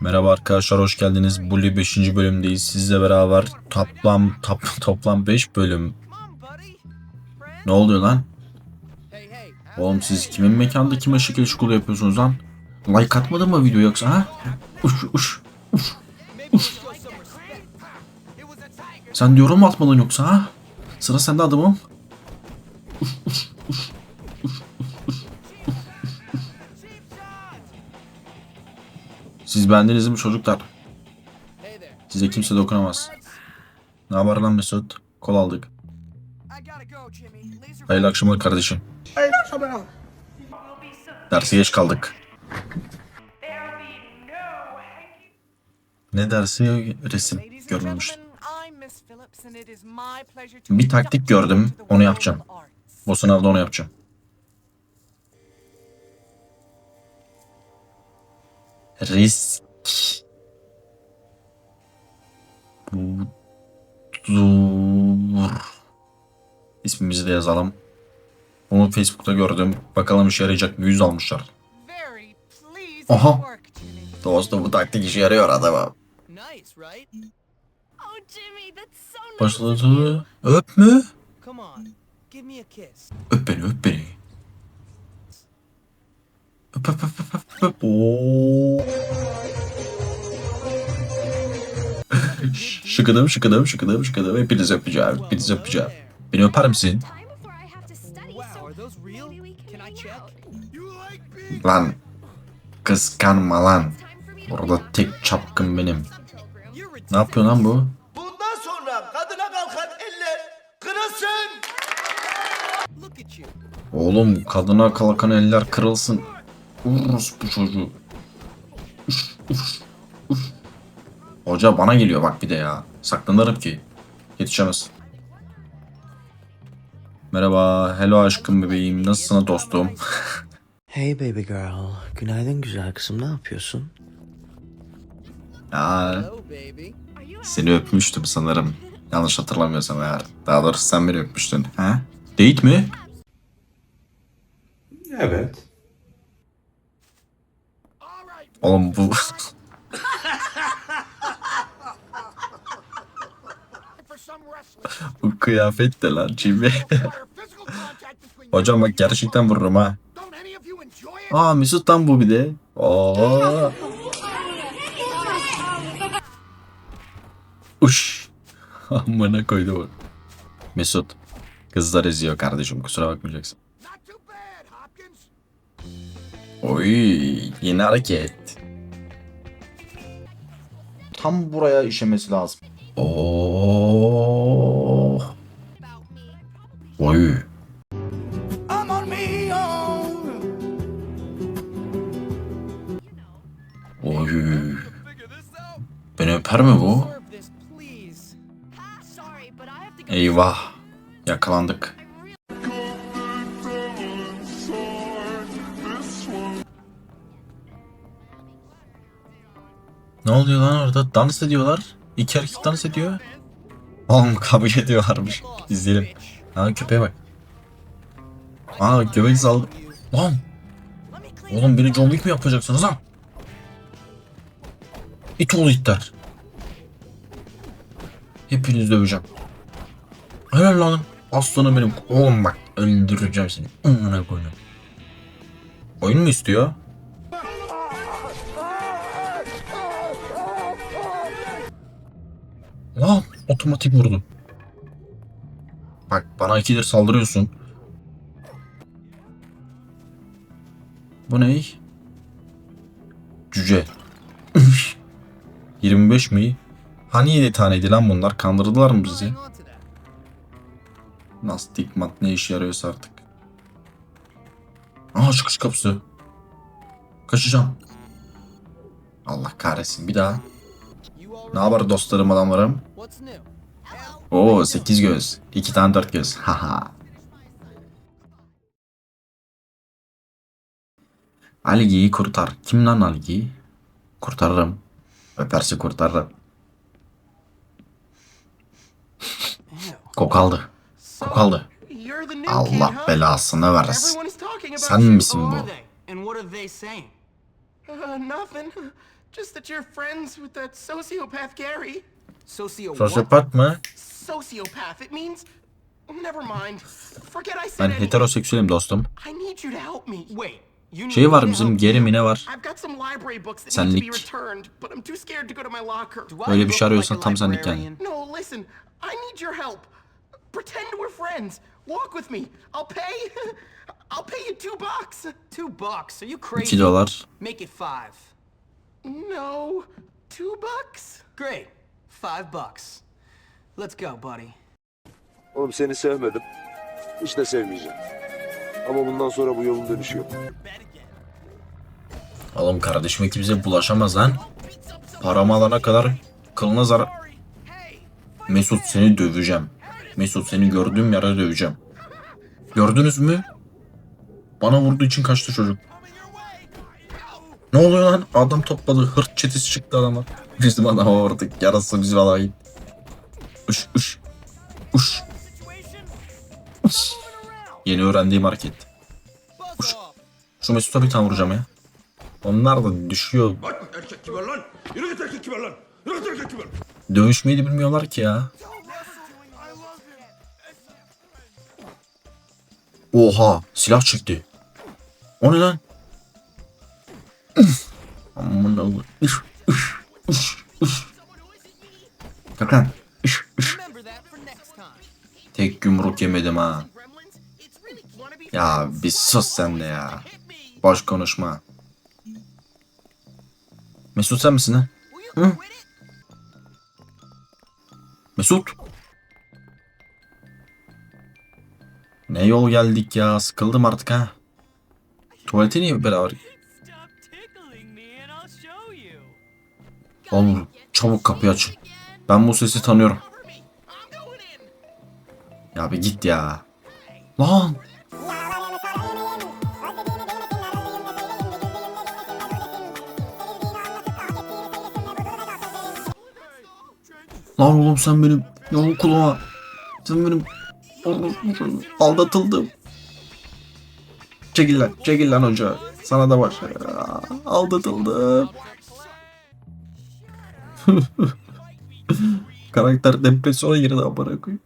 Merhaba arkadaşlar hoş geldiniz. Bully 5. bölümdeyiz. Sizle beraber toplam top, toplam 5 bölüm. Ne oluyor lan? Oğlum siz kimin mekanda kime şekil şukul yapıyorsunuz lan? Like atmadın mı video yoksa ha? Uş uş uş uş. Sen diyorum mu atmadın yoksa ha? Sıra sende adamım. Siz bendeniz mi çocuklar? Size kimse dokunamaz. Ne haber lan Mesut? Kol aldık. Hayırlı akşamlar kardeşim. Derse geç kaldık. Ne dersi? Resim görmemiş. Bir taktik gördüm, onu yapacağım. Bu sınavda onu yapacağım. Risk. Dur. İsmimizi de yazalım. Onu Facebook'ta gördüm. Bakalım işe yarayacak mı? 100 almışlar. Aha. Dostum bu taktik işe yarıyor adama. Oh. Başladı. Öp mü? Öp beni öp beni. Öp öp öp öp. Oo. şıkıdım şıkıdım şıkıdım şıkıdım. Hepinizi öpeceğim. Hepinizi öpeceğim. Beni öper misin? Lan. Kıskanma lan. Orada tek çapkın benim. Ne yapıyor lan bu? Bundan sonra kadına kalkan eller kırılsın. Oğlum kadına kalkan eller kırılsın. Urus bu çocuğu. Üf, üf, üf. Hoca bana geliyor bak bir de ya. Saklanırım ki. Yetişemez. Merhaba. Hello aşkım bebeğim. Nasılsın dostum? Hey baby girl. Günaydın güzel kızım. Ne yapıyorsun? ya, seni öpmüştüm sanırım. Yanlış hatırlamıyorsam eğer. Daha doğrusu sen beni öpmüştün. Ha? Date mi? Evet. Oğlum bu... bu kıyafet de lan Jimmy. Hocam bak gerçekten vururum ha. Aa Mesut lan bu bir de. Oo. Uş. Amına koydu bu. Mesut. Kızlar eziyor kardeşim kusura bakmayacaksın. Oy yeni hareket. Tam buraya işemesi lazım. Oo. Oy. Oy. Beni öper mi bu? Serve this, Ne oluyor lan orada? Dans ediyorlar. İki erkek dans ediyor. Oğlum kavga ediyorlarmış. İzleyelim. Ha köpeğe bak. Aa göbek saldı. Lan oğlum beni John Wick mi yapacaksınız lan? İt oğlu itler. Hepinizi döveceğim. Helal lan. Aslanım benim. Oğlum bak öldüreceğim seni. Amına koyayım. Oyun mu istiyor? Lan otomatik vurdu. Bak bana ikidir saldırıyorsun. Bu ne? Cüce. 25 mi? Hani 7 taneydi lan bunlar? Kandırdılar mı bizi? dikmat ne işe yarıyorsa artık. Aa çıkış kapısı. Kaçacağım. Allah kahretsin bir daha. Ne haber dostlarım adamlarım? Oo 8 göz. 2 tane 4 göz. Haha. Algi'yi kurtar. Kim lan Algi? Kurtarırım. Öperse kurtarırım. Kokaldı. Kokaldı. Allah belasını versin. Sen misin bu? Uh, nothing. Just that you're friends with that sociopath Gary. Socio? Sosyopat mı? Sociopath. It means. Never mind. Forget I Ben said anything. heteroseksüelim dostum. I need you to help me. Wait, you need Şey var to bizim help geri you? mi ne var? I've got some library books that need to be Senlik. returned, but I'm too scared to go to my locker. Do I Öyle bir look şey arıyorsan like a tam senlik yani. librarian? No, listen. I need your help. Pretend we're friends. Walk with me. I'll pay. I'll pay you two bucks. Two bucks. Are you crazy? 2 dolar. Make it five. No, two bucks. Great. Five bucks. Let's go, buddy. Oğlum seni sevmedim. Hiç de sevmeyeceğim. Ama bundan sonra bu yolun dönüşü yok. Oğlum kardeşim kimse bulaşamaz lan. Paramı alana kadar kılına zarar. Mesut seni döveceğim. Mesut seni gördüğüm yere döveceğim. Gördünüz mü? Bana vurduğu için kaçtı çocuk. Ne oluyor lan? Adam topladı. Hırt çetesi çıktı adama. Bizim adama vurduk. Yarası bizim adama git. Uş uş. Uş. Uş. Yeni öğrendiğim hareket. Uş. Şu Mesut'a bir tane vuracağım ya. Onlar da düşüyor. Dövüşmeyi de bilmiyorlar ki ya. Oha silah çıktı. O ne lan? Aman Allah'ım. Üf, üf, üf, üf. Kalk lan. Üf, üf. Tek yumruk yemedim ha. Ya bir sus sen de ya. Boş konuşma. Mesut sen misin quit it? Mesut. Ne yol geldik ya. Sıkıldım artık ha. Tuvalete niye beraber? Oğlum çabuk kapıyı aç. Ben bu sesi tanıyorum. Ya bir git ya. Lan. Lan oğlum sen benim yol kulağıma. Sen benim aldatıldım. Çekil lan, çekil lan hoca. Sana da baş. Aldatıldım. Karakter depresyona girdi amına koyayım.